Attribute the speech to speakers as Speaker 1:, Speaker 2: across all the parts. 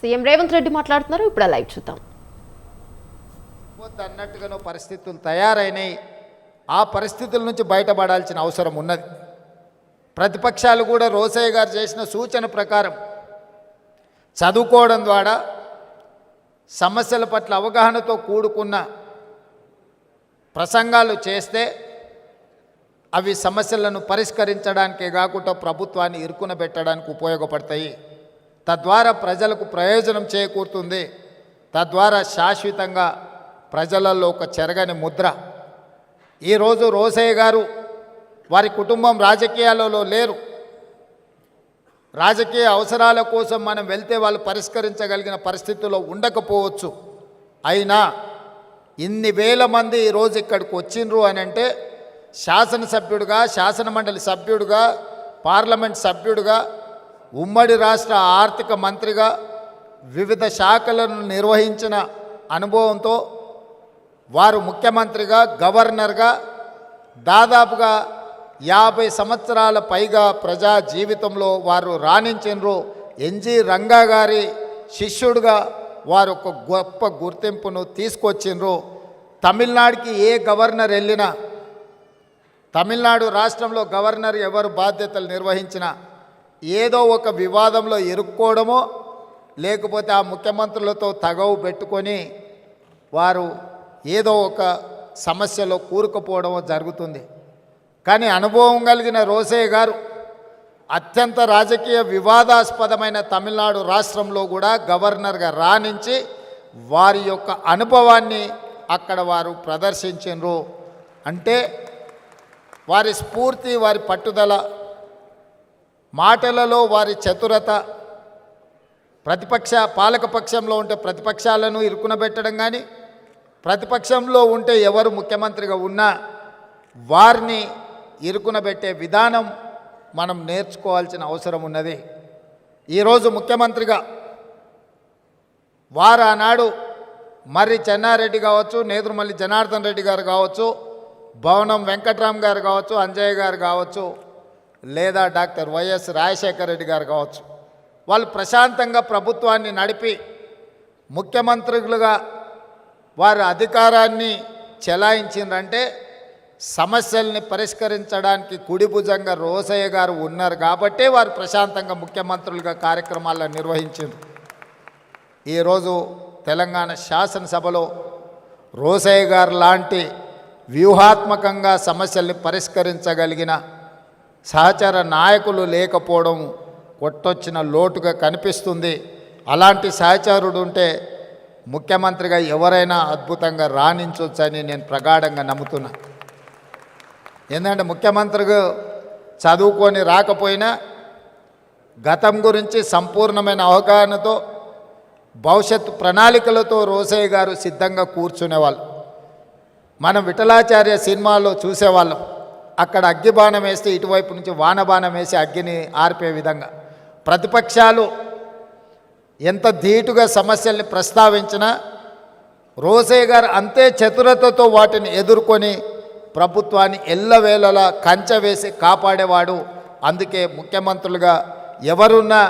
Speaker 1: CM Revanth Reddy మాట్లాడుతున్నారు. ఇప్పుడు live చూద్దాం.
Speaker 2: అన్నట్టుగానో పరిస్థితులు తయారైనాయి. ఆ పరిస్థితుల నుంచి బయటపడాల్సిన అవసరం ఉన్నది. ప్రతిపక్షాలు కూడా రోసయ్య గారు చేసిన సూచన ప్రకారం చదువుకోవడం ద్వారా సమస్యల పట్ల అవగాహనతో కూడుకున్న ప్రసంగాలు చేస్తే అవి సమస్యలను పరిష్కరించడానికే కాకుండా ప్రభుత్వాన్ని ఇరుకున పెట్టడానికి ఉపయోగపడతాయి. తద్వారా ప్రజలకు ప్రయోజనం చేకూరుతుంది. తద్వారా శాశ్వతంగా ప్రజలలో ఒక చెరగని ముద్ర. ఈరోజు రోసయ్య గారు వారి కుటుంబం రాజకీయాలలో లేరు. రాజకీయ అవసరాల కోసం మనం వెళ్తే వాళ్ళు పరిష్కరించగలిగిన పరిస్థితుల్లో ఉండకపోవచ్చు. అయినా ఇన్ని వేల మంది ఈరోజు ఇక్కడికి వచ్చిండ్రు అని అంటే శాసనసభ్యుడిగా శాసనమండలి సభ్యుడిగా పార్లమెంట్ సభ్యుడిగా ఉమ్మడి రాష్ట్ర ఆర్థిక మంత్రిగా వివిధ శాఖలను నిర్వహించిన అనుభవంతో వారు ముఖ్యమంత్రిగా గవర్నర్గా దాదాపుగా యాభై సంవత్సరాల పైగా ప్రజా జీవితంలో వారు రాణించినరు. ఎన్జి రంగా గారి శిష్యుడిగా వారు ఒక గొప్ప గుర్తింపును తీసుకొచ్చిండ్రు. తమిళనాడుకి ఏ గవర్నర్ వెళ్ళినా తమిళనాడు రాష్ట్రంలో గవర్నర్ ఎవరు బాధ్యతలు నిర్వహించినా ఏదో ఒక వివాదంలో ఇరుక్కోవడమో లేకపోతే ఆ ముఖ్యమంత్రులతో తగవు పెట్టుకొని వారు ఏదో ఒక సమస్యలో కూరుకుపోవడమో జరుగుతుంది. కానీ అనుభవం కలిగిన రోసయ్య గారు అత్యంత రాజకీయ వివాదాస్పదమైన తమిళనాడు రాష్ట్రంలో కూడా గవర్నర్గా రాణించి వారి యొక్క అనుభవాన్ని అక్కడ వారు ప్రదర్శించరు అంటే వారి స్ఫూర్తి వారి పట్టుదల మాటలలో వారి చతురత ప్రతిపక్ష పాలకపక్షంలో ఉంటే ప్రతిపక్షాలను ఇరుకునబెట్టడం కానీ ప్రతిపక్షంలో ఉంటే ఎవరు ముఖ్యమంత్రిగా ఉన్నా వారిని ఇరుకునబెట్టే విధానం మనం నేర్చుకోవాల్సిన అవసరం ఉన్నది. ఈరోజు ముఖ్యమంత్రిగా వారు ఆనాడు మర్రి చెన్నారెడ్డి కావచ్చు నేదురుమల్లి జనార్దన్ రెడ్డి గారు కావచ్చు భవనం వెంకట్రామ్ గారు కావచ్చు అంజయ్య గారు కావచ్చు లేదా డాక్టర్ వైఎస్ రాజశేఖర రెడ్డి గారు కావచ్చు. వాళ్ళు ప్రశాంతంగా ప్రభుత్వాన్ని నడిపి ముఖ్యమంత్రులుగా వారి అధికారాన్ని చెలాయించిందంటే సమస్యల్ని పరిష్కరించడానికి కుడి భుజంగా రోసయ్య గారు ఉన్నారు కాబట్టే వారు ప్రశాంతంగా ముఖ్యమంత్రులుగా కార్యక్రమాలను నిర్వహించారు ఈరోజు తెలంగాణ శాసనసభలో రోసయ్య గారు లాంటి వ్యూహాత్మకంగా సమస్యల్ని పరిష్కరించగలిగిన సహచర నాయకులు లేకపోవడం కొట్టొచ్చిన లోటుగా కనిపిస్తుంది. అలాంటి సహచరుడు ఉంటే ముఖ్యమంత్రిగా ఎవరైనా అద్భుతంగా రాణించవచ్చని నేను ప్రగాఢంగా నమ్ముతున్నా. ఎందుకంటే ముఖ్యమంత్రిగా చదువుకొని రాకపోయినా గతం గురించి సంపూర్ణమైన అవగాహనతో భవిష్యత్తు ప్రణాళికలతో రోసయ్య గారు సిద్ధంగా కూర్చునేవాళ్ళు. మనం విఠలాచార్య సినిమాలో చూసేవాళ్ళం. అక్కడ అగ్గి బాణం వేస్తే ఇటువైపు నుంచి వానబాణం వేసి అగ్గిని ఆర్పే విధంగా. ప్రతిపక్షాలు ఎంత ధీటుగా సమస్యల్ని ప్రస్తావించినా రోసే గారు అంతే చతురతతో వాటిని ఎదుర్కొని ప్రభుత్వాన్ని ఎల్లవేళలా కంచె వేసి కాపాడేవాడు. అందుకే ముఖ్యమంత్రులుగా ఎవరున్నా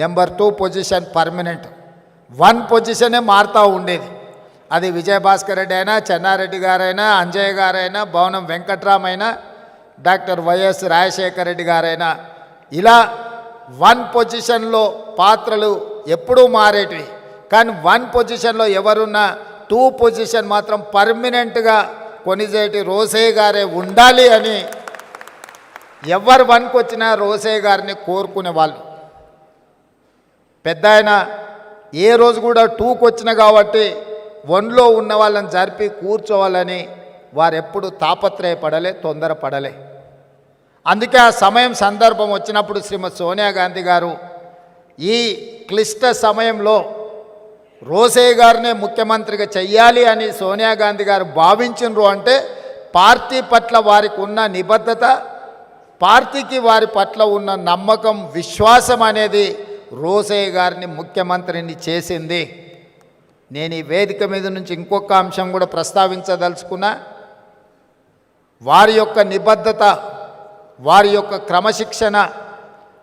Speaker 2: number two position permanent. One పొజిషనే మారుతూ ఉండేది. అది విజయభాస్కర్ రెడ్డి అయినా చెన్నారెడ్డి గారైనా అంజయ్య గారైనా భవనం వెంకట్రామైనా డాక్టర్ వైఎస్ రాజశేఖర రెడ్డి గారైనా. ఇలా వన్ పొజిషన్లో పాత్రలు ఎప్పుడూ మారేటివి. కానీ వన్ పొజిషన్లో ఎవరున్నా టూ పొజిషన్ మాత్రం పర్మనెంట్గా కొనిజేటి రోసయ్య గారే ఉండాలి అని ఎవరు వన్కి వచ్చినా రోసయ్య గారిని కోరుకునే వాళ్ళు. పెద్ద ఆయన ఏ రోజు కూడా టూకి వచ్చిన కాబట్టి వన్లో ఉన్న వాళ్ళని జరిపి కూర్చోవాలని వారెప్పుడు తాపత్రయపడలే తొందరపడలే. అందుకే ఆ సమయం సందర్భం వచ్చినప్పుడు శ్రీమతి సోనియా గాంధీ గారు ఈ క్లిష్ట సమయంలో రోసయ్య గారినే ముఖ్యమంత్రిగా చెయ్యాలి అని సోనియా గాంధీ గారు భావించినరు అంటే పార్టీ పట్ల వారికి ఉన్న నిబద్ధత పార్టీకి వారి పట్ల ఉన్న నమ్మకం విశ్వాసం అనేది రోసయ్య గారిని ముఖ్యమంత్రిని చేసింది. నేను ఈ వేదిక మీద నుంచి ఇంకొక అంశం కూడా ప్రస్తావించదలుచుకున్నా వారి యొక్క నిబద్ధత వారి యొక్క క్రమశిక్షణ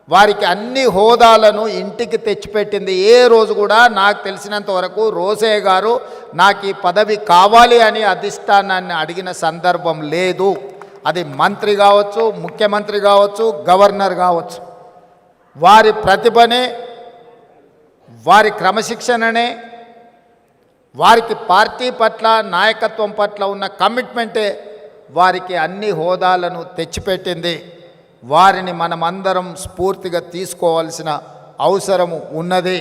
Speaker 2: వారికి అన్ని హోదాలను ఇంటికి తెచ్చిపెట్టింది ఏ రోజు కూడా నాకు తెలిసినంత వరకు రోసే గారు నాకు ఈ పదవి కావాలి అని అధిష్టానాన్ని అడిగిన సందర్భం లేదు. అది మంత్రి కావచ్చు ముఖ్యమంత్రి కావచ్చు గవర్నర్ కావచ్చు. వారి ప్రతిభనే వారి క్రమశిక్షణనే వారికి పార్టీ పట్ల నాయకత్వం పట్ల ఉన్న కమిట్మెంటే వారికి అన్ని హోదాలను తెచ్చిపెట్టింది. వారిని మనమందరం స్ఫూర్తిగా తీసుకోవాల్సిన అవసరము ఉన్నది.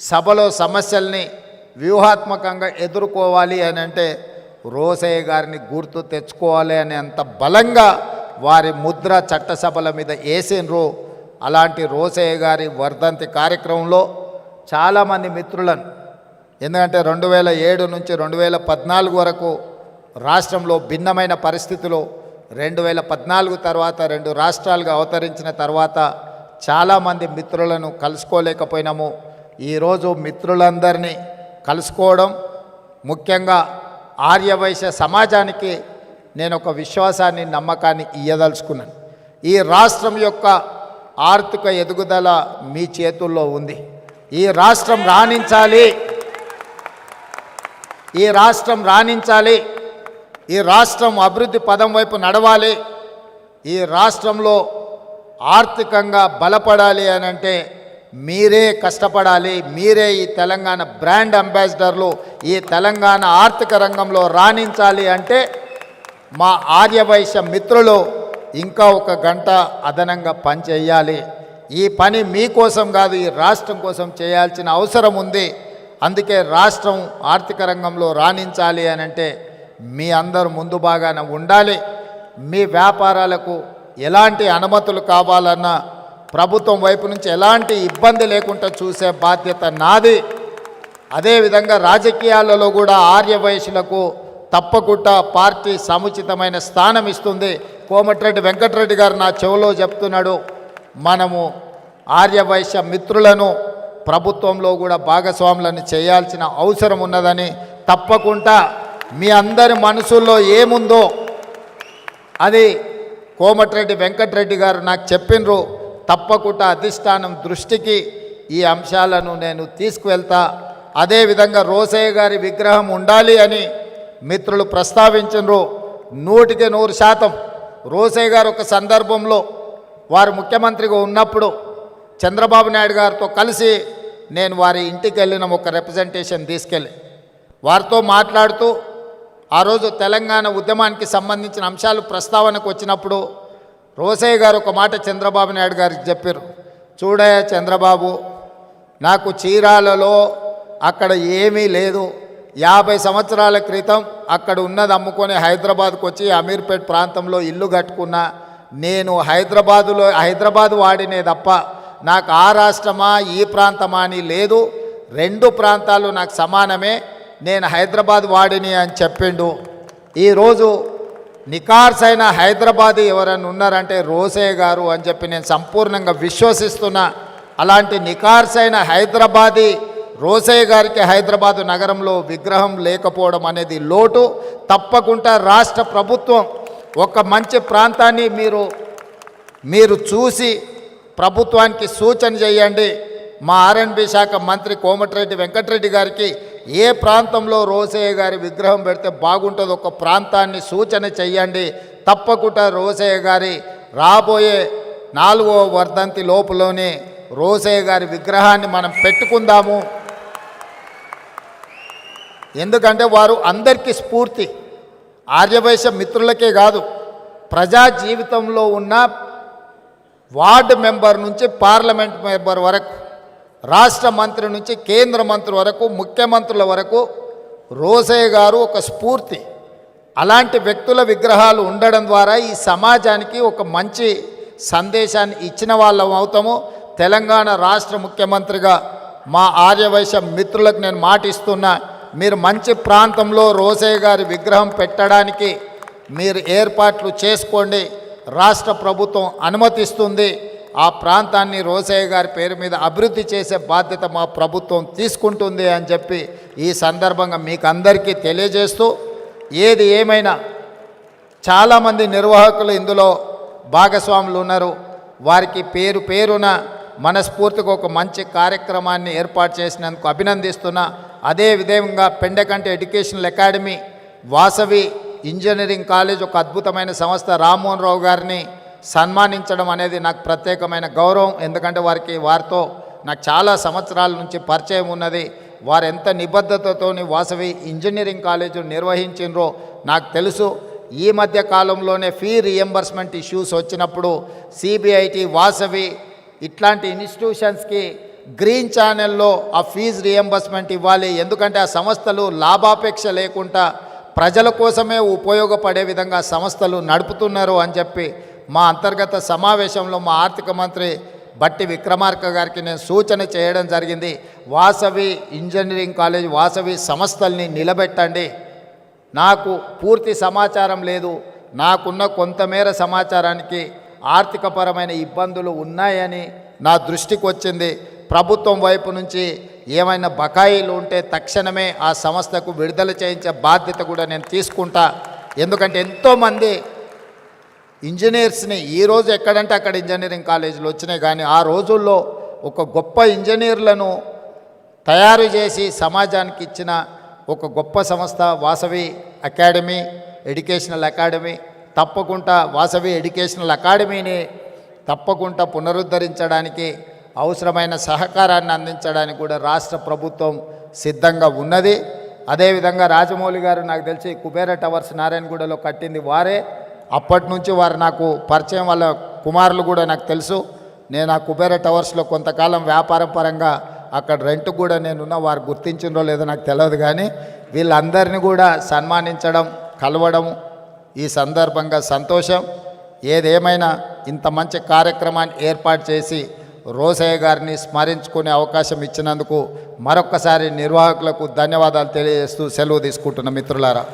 Speaker 2: సభలో సమస్యల్ని వ్యూహాత్మకంగా ఎదుర్కోవాలి అని అంటే రోసయ్య గారిని గుర్తు తెచ్చుకోవాలి అని అంత బలంగా వారి ముద్ర చట్టసభల మీద వేసినరు అలాంటి రోసయ్య గారి వర్ధంతి కార్యక్రమంలో చాలామంది మిత్రులను ఎందుకంటే రెండు వేల ఏడు నుంచి రెండు వేల పద్నాలుగు వరకు రాష్ట్రంలో భిన్నమైన పరిస్థితిలో రెండు వేల పద్నాలుగు తర్వాత రెండు రాష్ట్రాలుగా అవతరించిన తర్వాత చాలామంది మిత్రులను కలుసుకోలేకపోయినాము. ఈరోజు మిత్రులందరినీ కలుసుకోవడం ముఖ్యంగా ఆర్యవైశ్య సమాజానికి నేను ఒక విశ్వాసాన్ని నమ్మకాన్ని ఇయ్యదలుచుకున్నాను. ఈ రాష్ట్రం యొక్క ఆర్థిక ఎదుగుదల మీ చేతుల్లో ఉంది. ఈ రాష్ట్రం రాణించాలి. ఈ రాష్ట్రం రాణించాలి. ఈ రాష్ట్రం అభివృద్ధి పదం వైపు నడవాలి. ఈ రాష్ట్రంలో ఆర్థికంగా బలపడాలి అని అంటే మీరే కష్టపడాలి. మీరే ఈ తెలంగాణ బ్రాండ్ అంబాసిడర్లు ఈ తెలంగాణ ఆర్థిక రంగంలో రాణించాలి అంటే మా ఆర్యవైశ్య మిత్రులు ఇంకా ఒక గంట అదనంగా పని చేయాలి. ఈ పని మీకోసం కాదు ఈ రాష్ట్రం కోసం చేయాల్సిన అవసరం ఉంది. అందుకే రాష్ట్రం ఆర్థిక రంగంలో రాణించాలి అని అంటే మీ అందరూ ముందు బాగాన ఉండాలి. మీ వ్యాపారాలకు ఎలాంటి అనుమతులు కావాలన్నా ప్రభుత్వం వైపు నుంచి ఎలాంటి ఇబ్బంది లేకుండా చూసే బాధ్యత నాది. అదేవిధంగా రాజకీయాలలో కూడా ఆర్యవయసులకు తప్పకుండా పార్టీ సముచితమైన స్థానం ఇస్తుంది. కోమటిరెడ్డి వెంకటరెడ్డి గారు నా చెవిలో చెప్తున్నాడు మనము ఆర్యవైశ్య మిత్రులను ప్రభుత్వంలో కూడా భాగస్వాములను చేయాల్సిన అవసరం ఉన్నదని తప్పకుండా మీ అందరి మనసుల్లో ఏముందో అది కోమటిరెడ్డి వెంకటరెడ్డి గారు నాకు చెప్పినరు. తప్పకుండా అధిష్టానం దృష్టికి ఈ అంశాలను నేను తీసుకువెళ్తా. అదేవిధంగా రోసయ్య గారి విగ్రహం ఉండాలి అని మిత్రులు ప్రస్తావించరు నూటికి నూరు శాతం రోసయ్య గారు ఒక సందర్భంలో వారు ముఖ్యమంత్రిగా ఉన్నప్పుడు చంద్రబాబు నాయుడు గారితో కలిసి నేను వారి ఇంటికి వెళ్ళిన ఒక రిప్రజెంటేషన్ తీసుకెళ్ళి వారితో మాట్లాడుతూ ఆ రోజు తెలంగాణ ఉద్యమానికి సంబంధించిన అంశాలు ప్రస్తావనకు వచ్చినప్పుడు రోసయ్య గారు ఒక మాట చంద్రబాబు నాయుడు గారికి చెప్పారు. చూడయ్య చంద్రబాబు నాకు చీరాలలో అక్కడ ఏమీ లేదు. యాభై సంవత్సరాల క్రితం అక్కడ ఉన్నది అమ్ముకొని హైదరాబాద్కు వచ్చి అమీర్పేట్ ప్రాంతంలో ఇల్లు కట్టుకున్నా నేను హైదరాబాదులో హైదరాబాద్ వాడినే తప్ప నాకు ఆ రాష్ట్రమా ఈ ప్రాంతమా అని లేదు. రెండు ప్రాంతాలు నాకు సమానమే. నేను హైదరాబాద్ వాడిని అని చెప్పిండు. ఈరోజు నికార్స్ అయిన హైదరాబాద్ ఎవరైనా ఉన్నారంటే రోసయ్య గారు అని చెప్పి నేను సంపూర్ణంగా విశ్వసిస్తున్నా. అలాంటి నికార్స్ అయిన హైదరాబాదీ రోసయ్య గారికి హైదరాబాదు నగరంలో విగ్రహం లేకపోవడం అనేది లోటు. తప్పకుండా రాష్ట్ర ప్రభుత్వం ఒక మంచి ప్రాంతాన్ని మీరు మీరు చూసి ప్రభుత్వానికి సూచన చేయండి. మా ఆర్ఎన్బి శాఖ మంత్రి కోమటిరెడ్డి వెంకటరెడ్డి గారికి ఏ ప్రాంతంలో రోసయ్య గారి విగ్రహం పెడితే బాగుంటుంది ఒక ప్రాంతాన్ని సూచన చెయ్యండి తప్పకుండా రోసయ్య గారి రాబోయే నాలుగో వర్ధంతి లోపులోనే రోసయ్య గారి విగ్రహాన్ని మనం పెట్టుకుందాము. ఎందుకంటే వారు అందరికీ స్ఫూర్తి. ఆర్యవైశ్య మిత్రులకే కాదు ప్రజా జీవితంలో ఉన్న వార్డు మెంబర్ నుంచి పార్లమెంట్ మెంబర్ వరకు రాష్ట్ర మంత్రి నుంచి కేంద్ర మంత్రి వరకు ముఖ్యమంత్రుల వరకు రోసయ్య గారు ఒక స్ఫూర్తి. అలాంటి వ్యక్తుల విగ్రహాలు ఉండడం ద్వారా ఈ సమాజానికి ఒక మంచి సందేశాన్ని ఇచ్చిన వాళ్ళం అవుతాము. తెలంగాణ రాష్ట్ర ముఖ్యమంత్రిగా మా ఆర్యవైశ్య మిత్రులకు నేను మాటిస్తున్నా మీరు మంచి ప్రాంతంలో రోసయ్య గారి విగ్రహం పెట్టడానికి మీరు ఏర్పాట్లు చేసుకోండి. రాష్ట్ర ప్రభుత్వం అనుమతిస్తుంది. ఆ ప్రాంతాన్ని రోసయ్య గారి పేరు మీద అభివృద్ధి చేసే బాధ్యత మా ప్రభుత్వం తీసుకుంటుంది అని చెప్పి ఈ సందర్భంగా మీకు అందరికీ తెలియజేస్తూ ఏది ఏమైనా చాలామంది నిర్వాహకులు ఇందులో భాగస్వాములు ఉన్నారు. వారికి పేరు పేరున మనస్ఫూర్తిగా ఒక మంచి కార్యక్రమాన్ని ఏర్పాటు చేసినందుకు అభినందిస్తున్నా. అదే విధంగా Pendakanti educational academy Vasavi engineering college ఒక అద్భుతమైన సంస్థ. రామ్మోహన్ రావు గారిని సన్మానించడం అనేది నాకు ప్రత్యేకమైన గౌరవం. ఎందుకంటే వారికి వారితో నాకు చాలా సంవత్సరాల నుంచి పరిచయం ఉన్నది. వారు ఎంత నిబద్ధతతోని వాసవి ఇంజనీరింగ్ కాలేజ్ నిర్వహించినరో నాకు తెలుసు. ఈ మధ్య కాలంలోనే ఫీ రియంబర్స్మెంట్ ఇష్యూస్ వచ్చినప్పుడు సిబిఐటి వాసవి ఇట్లాంటి ఇన్స్టిట్యూషన్స్కి గ్రీన్ ఛానల్లో ఆ ఫీజు రియంబర్స్మెంట్ ఇవ్వాలి. ఎందుకంటే ఆ సంస్థలు లాభాపేక్ష లేకుండా ప్రజల కోసమే ఉపయోగపడే విధంగా సంస్థలు నడుపుతున్నారు అని చెప్పి మా అంతర్గత సమావేశంలో మా ఆర్థిక మంత్రి బట్టి విక్రమార్క గారికి నేను సూచన చేయడం జరిగింది. వాసవి ఇంజనీరింగ్ కాలేజ్ వాసవి సంస్థల్ని నిలబెట్టండి. నాకు పూర్తి సమాచారం లేదు. నాకున్న కొంతమేర సమాచారానికి ఆర్థికపరమైన ఇబ్బందులు ఉన్నాయని నా దృష్టికి వచ్చింది ప్రభుత్వం వైపు నుంచి ఏమైనా బకాయిలు ఉంటే తక్షణమే ఆ సంస్థకు విడుదల చేయించే బాధ్యత కూడా నేను తీసుకుంటా. ఎందుకంటే ఎంతోమంది ఇంజనీర్స్ని ఈరోజు ఎక్కడంటే అక్కడ ఇంజనీరింగ్ కాలేజీలు వచ్చినాయి. కానీ ఆ రోజుల్లో ఒక గొప్ప ఇంజనీర్లను తయారు చేసి సమాజానికి ఇచ్చిన ఒక గొప్ప సంస్థ వాసవి అకాడమీ ఎడ్యుకేషనల్ అకాడమీ. తప్పకుండా వాసవి ఎడ్యుకేషనల్ అకాడమీని తప్పకుండా పునరుద్ధరించడానికి అవసరమైన సహకారాన్ని అందించడానికి కూడా రాష్ట్ర ప్రభుత్వం సిద్ధంగా ఉన్నది. అదేవిధంగా రాజమౌళి గారు నాకు తెలిసి కుబేర టవర్స్ నారాయణగూడలో కట్టింది వారే. అప్పటి నుంచి వారు నాకు పరిచయం వాళ్ళ కుమారులు కూడా నాకు తెలుసు. నేను ఆ కుబేర టవర్స్లో కొంతకాలం వ్యాపారం పరంగా అక్కడ రెంట్ కూడా నేనున్న వారు గుర్తించిండ్రో లేదో నాకు తెలియదు కానీ వీళ్ళందరినీ కూడా సన్మానించడం కలవడం ఈ సందర్భంగా సంతోషం. ఏదేమైనా ఇంత మంచి కార్యక్రమాన్ని ఏర్పాటు చేసి రోసయ్య గారిని స్మరించుకునే అవకాశం ఇచ్చినందుకు మరొక్కసారి నిర్వాహకులకు ధన్యవాదాలు తెలియజేస్తూ సెలవు తీసుకుంటున్న మిత్రులారా.